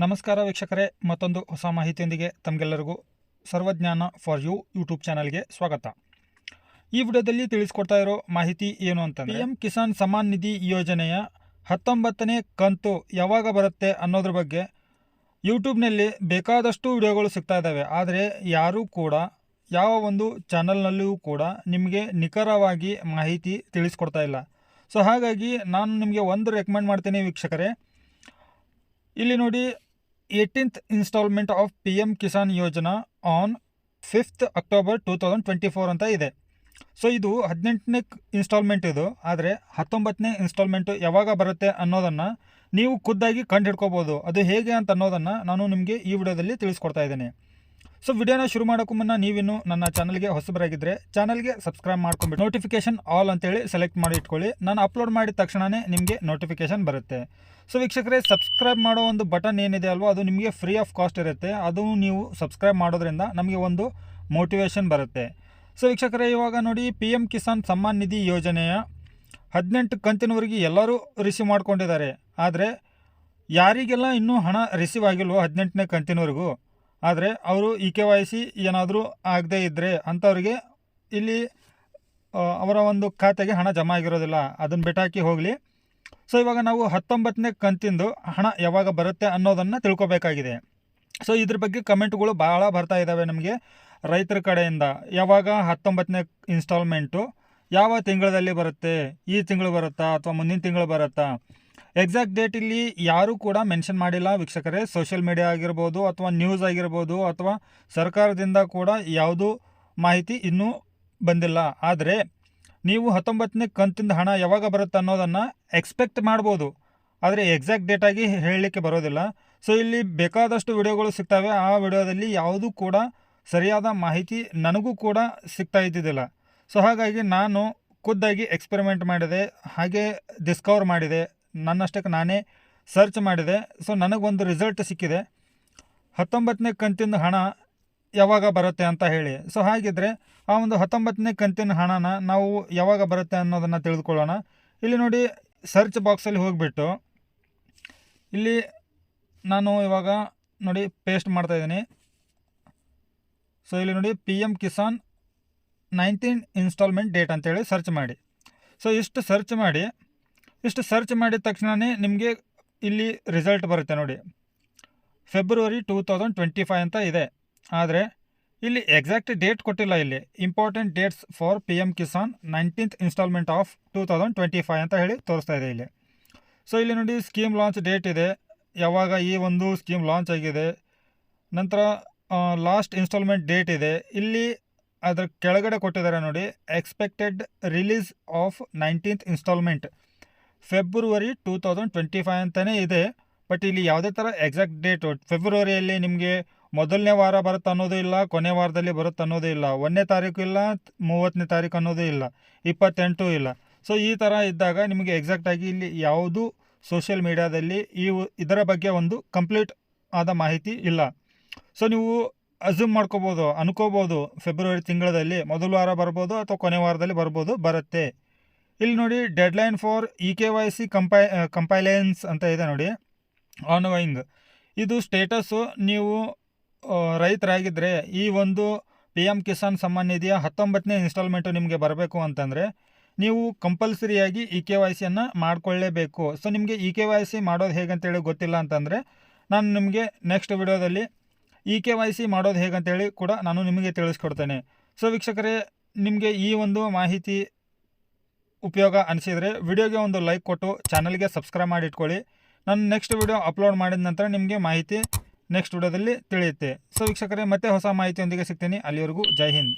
ನಮಸ್ಕಾರ ವೀಕ್ಷಕರೇ ಮತ್ತೊಂದು ಹೊಸ ಮಾಹಿತಿಯೊಂದಿಗೆ ತಮಗೆಲ್ಲರಿಗೂ ಸರ್ವಜ್ಞಾನ ಫಾರ್ ಯು ಯೂಟ್ಯೂಬ್ ಚಾನಲ್ಗೆ ಸ್ವಾಗತ. ಈ ವಿಡಿಯೋದಲ್ಲಿ ತಿಳಿಸ್ಕೊಡ್ತಾ ಇರೋ ಮಾಹಿತಿ ಏನು ಅಂತಂದರೆ ಪಿ ಎಂ ಕಿಸಾನ್ ಸಮ್ಮಾನ್ ನಿಧಿ ಯೋಜನೆಯ ಹತ್ತೊಂಬತ್ತನೇ ಕಂತು ಯಾವಾಗ ಬರುತ್ತೆ ಅನ್ನೋದ್ರ ಬಗ್ಗೆ ಯೂಟ್ಯೂಬ್ನಲ್ಲಿ ಬೇಕಾದಷ್ಟು ವಿಡಿಯೋಗಳು ಸಿಗ್ತಾ ಇದ್ದಾವೆ. ಆದರೆ ಯಾರೂ ಕೂಡ ಯಾವ ಒಂದು ಚಾನಲ್ನಲ್ಲಿಯೂ ಕೂಡ ನಿಮಗೆ ನಿಖರವಾಗಿ ಮಾಹಿತಿ ತಿಳಿಸ್ಕೊಡ್ತಾ ಇಲ್ಲ. ಸೊ ಹಾಗಾಗಿ ನಾನು ನಿಮಗೆ ಒಂದು ರೆಕಮೆಂಡ್ ಮಾಡ್ತೀನಿ ವೀಕ್ಷಕರೇ ಇಲ್ಲಿ ನೋಡಿ eighteenth installment of P M Kisan Yojana on fifth October two thousand twenty four ಅಂತ ಇದೆ. ಸೊ ಇದು ಹದಿನೆಂಟನೇ ಇನ್ಸ್ಟಾಲ್ಮೆಂಟ್ ಇದು. ಆದರೆ ಹತ್ತೊಂಬತ್ತನೇ ಇನ್ಸ್ಟಾಲ್ಮೆಂಟು ಯಾವಾಗ ಬರುತ್ತೆ ಅನ್ನೋದನ್ನು ನೀವು ಖುದ್ದಾಗಿ ಕಂಡು ಹಿಡ್ಕೋಬೋದು. ಅದು ಹೇಗೆ ಅಂತ ಅನ್ನೋದನ್ನು ನಾನು ನಿಮಗೆ ಈ ವಿಡಿಯೋದಲ್ಲಿ ತಿಳಿಸ್ಕೊಡ್ತಾ ಇದ್ದೇನೆ. ಸೊ ವಿಡಿಯೋನ ಶುರು ಮಾಡೋಕ್ಕೂ ಮುನ್ನ ನೀವಿನ್ನು ನನ್ನ ಚಾನಲ್ಗೆ ಹೊಸಬರಾಗಿದ್ದರೆ ಚಾನಲ್ಗೆ ಸಬ್ಸ್ಕ್ರೈಬ್ ಮಾಡ್ಕೊಂಬಿಟ್ಟು ನೋಟಿಫಿಕೇಶನ್ ಆಲ್ ಅಂತೇಳಿ ಸೆಲೆಕ್ಟ್ ಮಾಡಿ ಇಟ್ಕೊಳ್ಳಿ. ನಾನು ಅಪ್ಲೋಡ್ ಮಾಡಿದ ತಕ್ಷಣವೇ ನಿಮಗೆ ನೋಟಿಫಿಕೇಶನ್ ಬರುತ್ತೆ. ಸೊ ವೀಕ್ಷಕರೇ ಸಬ್ಸ್ಕ್ರೈಬ್ ಮಾಡೋ ಒಂದು ಬಟನ್ ಏನಿದೆ ಅಲ್ವೋ, ಅದು ನಿಮಗೆ ಫ್ರೀ ಆಫ್ ಕಾಸ್ಟ್ ಇರುತ್ತೆ. ಅದು ನೀವು ಸಬ್ಸ್ಕ್ರೈಬ್ ಮಾಡೋದ್ರಿಂದ ನಮಗೆ ಒಂದು ಮೋಟಿವೇಶನ್ ಬರುತ್ತೆ. ಸೊ ವೀಕ್ಷಕರೇ, ಇವಾಗ ನೋಡಿ ಪಿ ಎಂ ಕಿಸಾನ್ ಸಮ್ಮಾನ್ ನಿಧಿ ಯೋಜನೆಯ ಹದಿನೆಂಟು ಕಂತಿನವರೆಗೆ ಎಲ್ಲರೂ ರಿಸೀವ್ ಮಾಡ್ಕೊಂಡಿದ್ದಾರೆ. ಆದರೆ, ಯಾರಿಗೆಲ್ಲ ಇನ್ನೂ ಹಣ ರಿಸೀವ್ ಆಗಿಲ್ವೋ ಹದಿನೆಂಟನೇ ಕಂತಿನವರೆಗೂ ಆದರೆ ಅವರು ಇ ಕೆ ವೈ ಸಿ ಏನಾದರೂ ಆಗದೇ ಇದ್ದರೆ ಅಂಥವ್ರಿಗೆ ಇಲ್ಲಿ ಅವರ ಒಂದು ಖಾತೆಗೆ ಹಣ ಜಮಾ ಆಗಿರೋದಿಲ್ಲ. ಅದನ್ನು ಬಿಟ್ಟಾಕಿ ಹೋಗಲಿ. ಸೊ ಇವಾಗ ನಾವು ಹತ್ತೊಂಬತ್ತನೇ ಕಂತಿಂದು ಹಣ ಯಾವಾಗ ಬರುತ್ತೆ ಅನ್ನೋದನ್ನು ತಿಳ್ಕೊಬೇಕಾಗಿದೆ. ಸೊ ಇದ್ರ ಬಗ್ಗೆ ಕಮೆಂಟ್ಗಳು ಭಾಳ ಬರ್ತಾ ಇದ್ದಾವೆ ನಮಗೆ ರೈತರ ಕಡೆಯಿಂದ. ಯಾವಾಗ ಹತ್ತೊಂಬತ್ತನೇ ಇನ್ಸ್ಟಾಲ್ಮೆಂಟು ಯಾವ ತಿಂಗಳಲ್ಲಿ ಬರುತ್ತೆ? ಈ ತಿಂಗಳು ಬರುತ್ತಾ ಅಥವಾ ಮುಂದಿನ ತಿಂಗಳು ಬರುತ್ತಾ? ಎಕ್ಸಾಕ್ಟ್ ಡೇಟ್ ಇಲ್ಲಿ ಯಾರೂ ಕೂಡ ಮೆನ್ಷನ್ ಮಾಡಿಲ್ಲ ವೀಕ್ಷಕರೇ. ಸೋಷಿಯಲ್ ಮೀಡಿಯಾ ಆಗಿರ್ಬೋದು ಅಥವಾ ನ್ಯೂಸ್ ಆಗಿರ್ಬೋದು ಅಥವಾ ಸರ್ಕಾರದಿಂದ ಕೂಡ ಯಾವುದೂ ಮಾಹಿತಿ ಇನ್ನೂ ಬಂದಿಲ್ಲ. ಆದರೆ ನೀವು ಹತ್ತೊಂಬತ್ತನೇ ಕಂತಿಂದ ಹಣ ಯಾವಾಗ ಬರುತ್ತೆ ಅನ್ನೋದನ್ನು ಎಕ್ಸ್ಪೆಕ್ಟ್ ಮಾಡ್ಬೋದು. ಆದರೆ ಎಕ್ಸಾಕ್ಟ್ ಡೇಟಾಗಿ ಹೇಳಲಿಕ್ಕೆ ಬರೋದಿಲ್ಲ. ಸೊ ಇಲ್ಲಿ ಬೇಕಾದಷ್ಟು ವಿಡಿಯೋಗಳು ಸಿಗ್ತವೆ. ಆ ವಿಡಿಯೋದಲ್ಲಿ ಯಾವುದೂ ಕೂಡ ಸರಿಯಾದ ಮಾಹಿತಿ ನನಗೂ ಕೂಡ ಸಿಗ್ತಾ ಇದ್ದಿದ್ದಿಲ್ಲ. ಸೊ ಹಾಗಾಗಿ ನಾನು ಖುದ್ದಾಗಿ ಎಕ್ಸ್ಪೆರಿಮೆಂಟ್ ಮಾಡಿದೆ. ಹಾಗೆ ಡಿಸ್ಕವರ್ ಮಾಡಿದೆ. ನನ್ನಷ್ಟಕ್ಕೆ ನಾನೇ ಸರ್ಚ್ ಮಾಡಿದೆ. ಸೊ ನನಗೊಂದು ರಿಸಲ್ಟ್ ಸಿಕ್ಕಿದೆ. ಹತ್ತೊಂಬತ್ತನೇ ಕಂತಿನ ಹಣ ಯಾವಾಗ ಬರುತ್ತೆ ಅಂತ ಹೇಳಿ. ಸೊ ಹಾಗಿದ್ದರೆ ಆ ಒಂದು ಹತ್ತೊಂಬತ್ತನೇ ಕಂತಿನ ಹಣನ ನಾವು ಯಾವಾಗ ಬರುತ್ತೆ ಅನ್ನೋದನ್ನು ತಿಳಿದುಕೊಳ್ಳೋಣ ಇಲ್ಲಿ ನೋಡಿ ಸರ್ಚ್ ಬಾಕ್ಸಲ್ಲಿ ಹೋಗಿಬಿಟ್ಟು ಇಲ್ಲಿ ನಾನು ಇವಾಗ ನೋಡಿ ಪೇಸ್ಟ್ ಮಾಡ್ತಾ ಇದ್ದೀನಿ. ಸೊ ಇಲ್ಲಿ ನೋಡಿ P M Kisan nineteen installment date ಅಂತೇಳಿ ಸರ್ಚ್ ಮಾಡಿ. ಸೊ ಇಷ್ಟು ಸರ್ಚ್ ಮಾಡಿ. ಇಷ್ಟು ಸರ್ಚ್ ಮಾಡಿದ ತಕ್ಷಣವೇ ನಿಮಗೆ ಇಲ್ಲಿ ರಿಸಲ್ಟ್ ಬರುತ್ತೆ ನೋಡಿ. February two thousand twenty five ಅಂತ ಇದೆ. ಆದರೆ ಇಲ್ಲಿ ಎಕ್ಸಾಕ್ಟ್ ಡೇಟ್ ಕೊಟ್ಟಿಲ್ಲ ಇಲ್ಲಿ. Important dates for P M Kisan nineteenth installment of two thousand twenty five ಅಂತ ಹೇಳಿ ತೋರಿಸ್ತಾ ಇದೆ ಇಲ್ಲಿ. ಸೊ ಇಲ್ಲಿ ನೋಡಿ ಸ್ಕೀಮ್ ಲಾಂಚ್ ಡೇಟ್ ಇದೆ. ಯಾವಾಗ ಈ ಒಂದು ಸ್ಕೀಮ್ ಲಾಂಚ್ ಆಗಿದೆ. ನಂತರ ಲಾಸ್ಟ್ ಇನ್ಸ್ಟಾಲ್ಮೆಂಟ್ ಡೇಟ್ ಇದೆ. ಇಲ್ಲಿ ಅದರ ಕೆಳಗಡೆ ಕೊಟ್ಟಿದ್ದಾರೆ ನೋಡಿ expected release of nineteenth installment February two thousand twenty five ಅಂತಲೇ ಇದೆ. ಬಟ್ ಇಲ್ಲಿ ಯಾವುದೇ ಥರ ಎಕ್ಸಾಕ್ಟ್ ಡೇಟು ಫೆಬ್ರವರಿಯಲ್ಲಿ ನಿಮಗೆ ಮೊದಲನೇ ವಾರ ಬರುತ್ತೆ ಅನ್ನೋದು ಇಲ್ಲ, ಕೊನೆ ವಾರದಲ್ಲಿ ಬರುತ್ತೆ ಅನ್ನೋದು ಇಲ್ಲ, ಒಂದನೇ ತಾರೀಕು ಇಲ್ಲ, ಮೂವತ್ತನೇ ತಾರೀಕು ಅನ್ನೋದು ಇಲ್ಲ, ಇಪ್ಪತ್ತೆಂಟು ಇಲ್ಲ. ಸೊ ಈ ಥರ ಇದ್ದಾಗ ನಿಮಗೆ ಎಕ್ಸಾಕ್ಟಾಗಿ ಇಲ್ಲಿ ಯಾವುದು ಸೋಷಿಯಲ್ ಮೀಡಿಯಾದಲ್ಲಿ ಈ ಇದರ ಬಗ್ಗೆ ಒಂದು ಕಂಪ್ಲೀಟ್ ಆದ ಮಾಹಿತಿ ಇಲ್ಲ. ಸೊ ನೀವು ಅಸ್ಯೂಮ್ ಮಾಡ್ಕೋಬೋದು, ಅನ್ಕೋಬೋದು ಫೆಬ್ರವರಿ ತಿಂಗಳಲ್ಲಿ ಮೊದಲ ವಾರ ಬರ್ಬೋದು ಅಥವಾ ಕೊನೆ ವಾರದಲ್ಲಿ ಬರ್ಬೋದು, ಬರುತ್ತೆ. ಇಲ್ಲಿ ನೋಡಿ deadline for E K Y C ಕಂಪೈ compliance ಅಂತ ಇದೆ ನೋಡಿ. ಆನ್ಗೋಯಿಂಗ್ ಇದು ಸ್ಟೇಟಸ್ಸು ನೀವು ರೈತರಾಗಿದ್ದರೆ ಈ ಒಂದು ಪಿ ಎಂ ಕಿಸಾನ್ ಸಮ್ಮಾನ್ ನಿಧಿಯ ಹತ್ತೊಂಬತ್ತನೇ ಇನ್ಸ್ಟಾಲ್ಮೆಂಟು ನಿಮಗೆ ಬರಬೇಕು ಅಂತಂದರೆ ನೀವು ಕಂಪಲ್ಸರಿಯಾಗಿ ಇ ಕೆ ವೈ ಸಿಯನ್ನು ಮಾಡಿಕೊಳ್ಳೇಬೇಕು. ಸೊ ನಿಮಗೆ ಇ ಕೆ ವೈ ಸಿ ಮಾಡೋದು ಹೇಗಂತೇಳಿ ಗೊತ್ತಿಲ್ಲ ಅಂತಂದರೆ ನಾನು ನಿಮಗೆ ನೆಕ್ಸ್ಟ್ ವಿಡಿಯೋದಲ್ಲಿ ಇ ಕೆ ವೈ ಸಿ ಮಾಡೋದು ಹೇಗಂತೇಳಿ ಕೂಡ ನಾನು ನಿಮಗೆ ತಿಳಿಸ್ಕೊಡ್ತೇನೆ. ಸೊ ವೀಕ್ಷಕರೇ, ನಿಮಗೆ ಈ ಒಂದು ಮಾಹಿತಿ ಉಪಯೋಗ ಅನಿಸಿದರೆ ವಿಡಿಯೋಗೆ ಒಂದು ಲೈಕ್ ಕೊಟ್ಟು ಚಾನಲ್ಗೆ ಸಬ್ಸ್ಕ್ರೈಬ್ ಮಾಡಿ ಇಟ್ಕೊಳ್ಳಿ. ನಾನು ನೆಕ್ಸ್ಟ್ ವಿಡಿಯೋ ಅಪ್ಲೋಡ್ ಮಾಡಿದ ನಂತರ ನಿಮಗೆ ಮಾಹಿತಿ ನೆಕ್ಸ್ಟ್ ವಿಡಿಯೋದಲ್ಲಿ ತಿಳಿಯುತ್ತೆ. ಸೊ, ವೀಕ್ಷಕರೇ, ಮತ್ತೆ ಹೊಸ ಮಾಹಿತಿಯೊಂದಿಗೆ ಸಿಗ್ತೀನಿ. ಅಲ್ಲಿವರೆಗೂ ಜೈ ಹಿಂದ್.